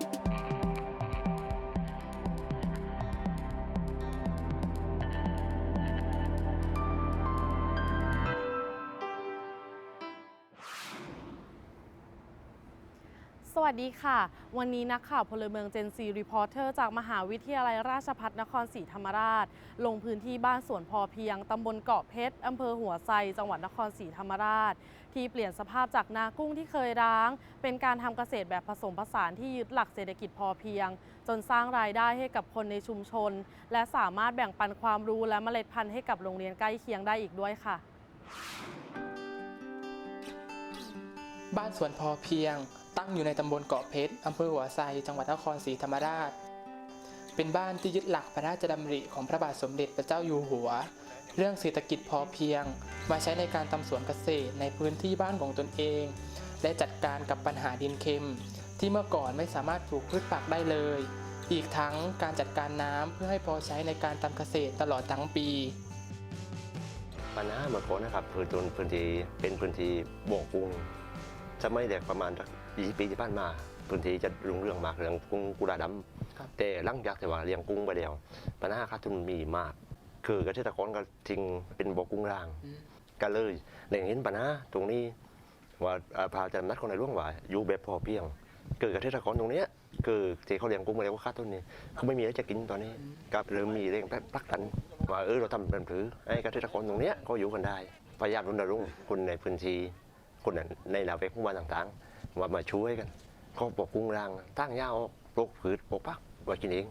thank you วัสดีค่ะ วันนี้นักข่าวพลเมืองเจนซีรีพอร์เตอร์จากมหาวิทยาลัยราชภัฏนครศรีธรรมราช ลงพื้นที่บ้านสวนพอเพียง ตำบลเกาะเพชร อำเภอหัวไซจังหวัดนครศรีธรรมราช ที่เปลี่ยนสภาพจากนากุ้งที่เคยร้าง เป็นการทำเกษตรแบบผสมผสานที่ยึดหลักเศรษฐกิจพอเพียง จนสร้างรายได้ให้กับคนในชุมชน และสามารถแบ่งปันความรู้และเมล็ดพันธุ์ให้กับโรงเรียนใกล้เคียงได้อีกด้วยค่ะ บ้านสวนพอเพียง ตั้งอยู่ในตำบลเกาะเพชรอำเภอหัวไซจังหวัดนครศรีธรรมราช เป็นบ้านที่ยึดหลักพระราชดำริของพระบาทสมเด็จพระเจ้าอยู่หัว เรื่องเศรษฐกิจพอเพียง มาใช้ในการทำสวนเกษตรในพื้นที่บ้านของตนเอง และจัดการกับปัญหาดินเค็ม ที่เมื่อก่อนไม่สามารถปลูกพืชผักได้เลย อีกทั้งการจัดการน้ำเพื่อให้พอใช้ในการทำเกษตรตลอดทั้งปีปัญหาเมื่อก่อนนะครับพื้นที่พื้นที่เป็นพื้นที่บ่อกุ้งจะไม่แดกประมาณสัก 20ปีที่ผ่านมาพื้นที่จะรุ่งเรืองมากเรื่องกุ้งกุลาดครับำแต่หลังจากที่ว่าเลี้ยงกุ้งไปแล้วปัญหาขาดทุนมีมาก คือเกษตรกรก็ทิ้งเป็นบ่อกุ้งร้างก็เลยได้เห็นปัญหาตรงนี้ว่าอ่าพระอาจารย์นัดคนในร่วงว่าอยู่แบบพอเพียงคือเกษตรกรตรงเนี้ยคือที่เขาเลี้ยงกุ้งมาแล้วก็ค่าต้นนี้เขาไม่มีอะไรจะกินตอนนี้ก็เริ่มมีเร่งปลักดันว่าเออเราทำเป็นผือให้เกษตรกรตรงเนี้ยเขาอยู่กันได้พยายามรณรงค์คนในพื้นที่คนในแนวเวกของบ้านต่างๆ ว่ามาช่วยกันก็ปกกุ้งรางตั้งยาวปลูกผืชปลูกปักไว้กินเอง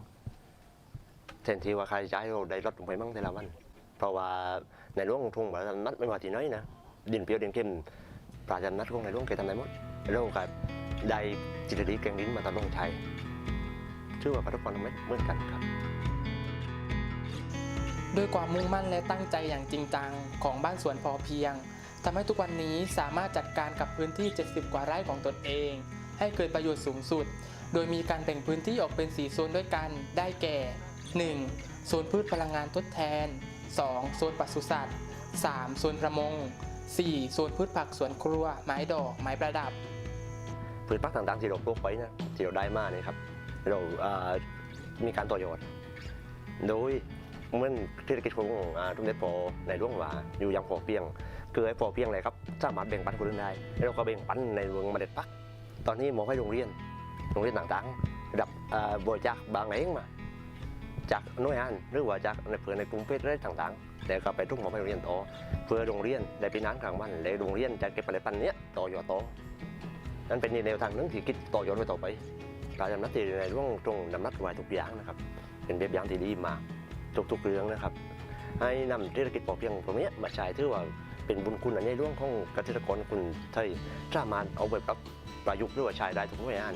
แทนที่ว่าใครใช้เราได้ลดลงไปมั่งแต่ละวัน เพราะว่าในหลวงทุ่งพระอาจานัดไม่ว่าที่ไหนนะดินเปรี้ยวดินเค็มพราจารย์นัดของในหลวงแกทำได้หมดเราก็ได้จิตรดีแกงดินมาตลอดชัยชื่อว่าประทุกคนไม่เหมือนกันครับด้วยความมุ่งมั่นและตั้งใจอย่างจริงจังของบ้านสวนพอเพียง ทำให้ทุกวันนี้สามารถจัดการกับพื้นที่ 70 กว่าไร่ของตนเอง ให้เกิดประโยชน์สูงสุด โดยมีการแบ่งพื้นที่ออกเป็น 4 โซนด้วยกัน ได้แก่ 1. โซนพืชพลังงานทดแทน 2. โซนปศุสัตว์ 3. โซนประมง 4. โซนพืชผักสวนครัว ไม้ดอก ไม้ประดับ พืชผักต่างๆที่เราปลูกไว้นะที่เราได้มาเนี่ยครับเรามีการต่อยอดโดยเมื่อเศรษฐกิจของทุกเด็ดพอในร่วงหวาอยู่อย่างพอเพียง คือไอ้พอเพียงเลยครับสามารถแบ่งปันคนอื่นได้แล้วเราก็แบ่งปันในเมืองมาเมล็ดพัก ตอนนี้มองให้โรงเรียนโรงเรียนต่างๆระดับบริจาคบางแห่งมา จากหน่วยงานหรือว่าจากในเพื่อในกรุงเทพอะไรต่างๆแล้วก็ไปทุ่งหมอไปโรงเรียนต่อเพื่อโรงเรียนได้เป็นน้ำกลางวันแล้วโรงเรียนจะเก็บผลิตภัณฑ์เนี้ยต่อยอดต่อนั่นเป็นแนวทางหนึงที่คิดต่อยอดไปต่อไปการดำนักที่ในร่วงตรงดำนักไว้ทุกอย่างนะครับ เป็นแบบอย่างที่ดีมาทุกๆเรื่องนะครับ ให้นำเศรษฐกิจพอเพียงตรงเนี้ยมาใช้ถือว่า เป็นบุญคุณอันใหญ่หลวงของเกษตรกรคนไทยสามารถเอาไปปรับประยุกต์หรือว่าใช้ได้ทุกหน่วยงาน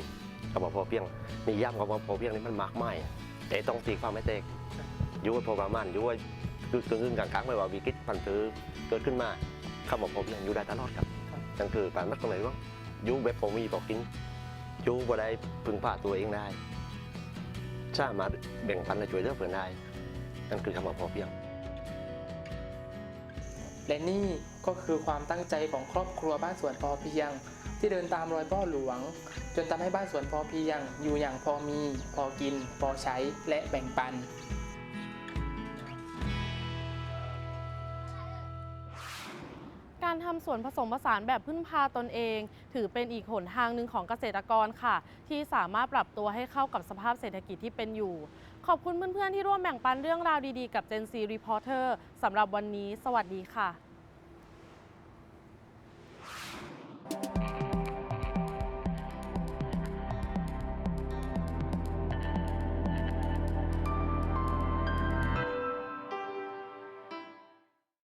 คำว่าพอเพียงนิยามคำว่าพอเพียงนี่มันมากมายแต่ต้องตีความไม่แตกยู่ไว้พอประมาณยู่ไว้คือกึ่งๆกลางๆไม่ว่าวิกฤตพันธุ์เกิดขึ้นมาคำว่าพอเพียงอยู่ได้ตลอดครับนั่นคือการนักตรงไหนร่วงอยู่แบบผมมีบอกกินอยู่บ่ได้พึงพาตัวเองได้สามารถแบ่งปันและช่วยเหลือเพื่อนได้นั่นคือคำว่าพอเพียง และนี่ก็คือความตั้งใจของครอบครัวบ้านสวนพอเพียง ที่เดินตามรอยพ่อหลวง จนทำให้บ้านสวนพอเพียง อยู่อย่างพอมี พอกิน พอใช้และแบ่งปัน การทำสวนผสมผสานแบบพึ่งพาตนเอง ถือเป็นอีกหนทางหนึ่งของเกษตรกรค่ะ ที่สามารถปรับตัวให้เข้ากับสภาพเศรษฐกิจที่เป็นอยู่ ขอบคุณเพื่อนๆที่ร่วมแบ่งปันเรื่องราวดีๆ กับ Gen Z Reporter สำหรับวันนี้ สวัสดีค่ะ